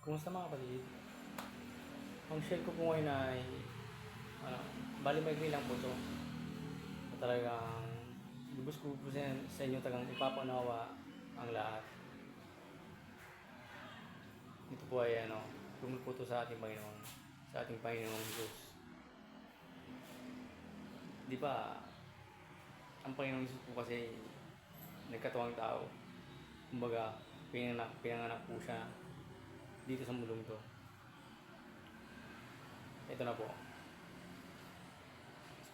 Kumusta mga kapatid? Ang share ko po ngayon ay ano, bali may lang po ito. Na talagang lubos ko po sa, sa inyo tagang ipapanawa ang lahat. Ito po ay ano, tungkol po ito sa ating Panginoon, sa ating Panginoong Diyos. Di ba, ang Panginoong Diyos po kasi nagkatuwang tao. Kumbaga, pinanganak, pinanganak po siya dito sa mulong to. Ito na po.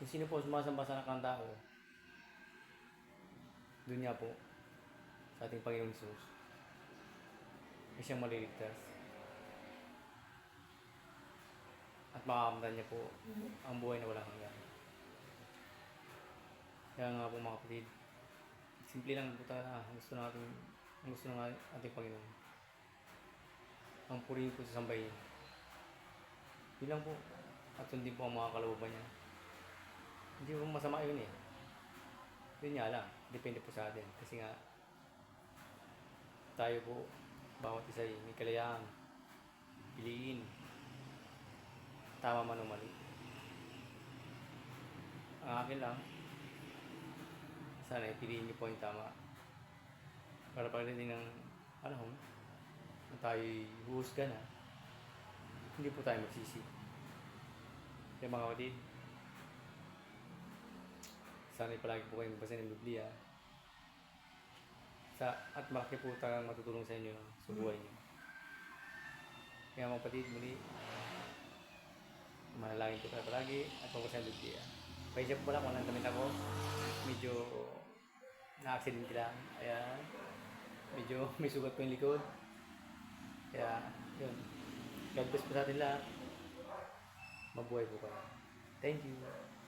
Kung sino po sumasamba sa nakang tao, doon niya po, sa ating Panginoong Jesus, ay siyang maliligtas. At makakamtan niya po ang buhay na walang hanggan. Kaya nga po mga kapatid, simple lang po ang gusto natin, ang gusto ng ating Panginoon. Ang purihin po sa sambahin. Yun lang po. At yun din po ang mga kalooban niya. Hindi po masama yun eh. Yun nga lang. Depende po sa atin. Kasi nga, tayo po, bawat isa ay may kalayaan. Piliin. Tama man o mali. Ang akin lang, sana ipiliin niyo po yung tama. Para pagdating ng panahon, na tayo huhusga na, hindi po tayo magsisi. Kaya mga kapatid, sana palagi po kayong magbasa ng Biblia. Sa, at malaki po talagang matutulong sa inyo sa buhay niyo. Kaya mga kapatid, muli, manalangin po tayo palagi at magbasa ng Biblia. Paisip po lang kung anong damit ako. Medyo na-accident lang. Ayan. Medyo may sugat po yung likod. Kaya, yun. God bless po sa atin lahat. Mabuhay po kayo. Thank you.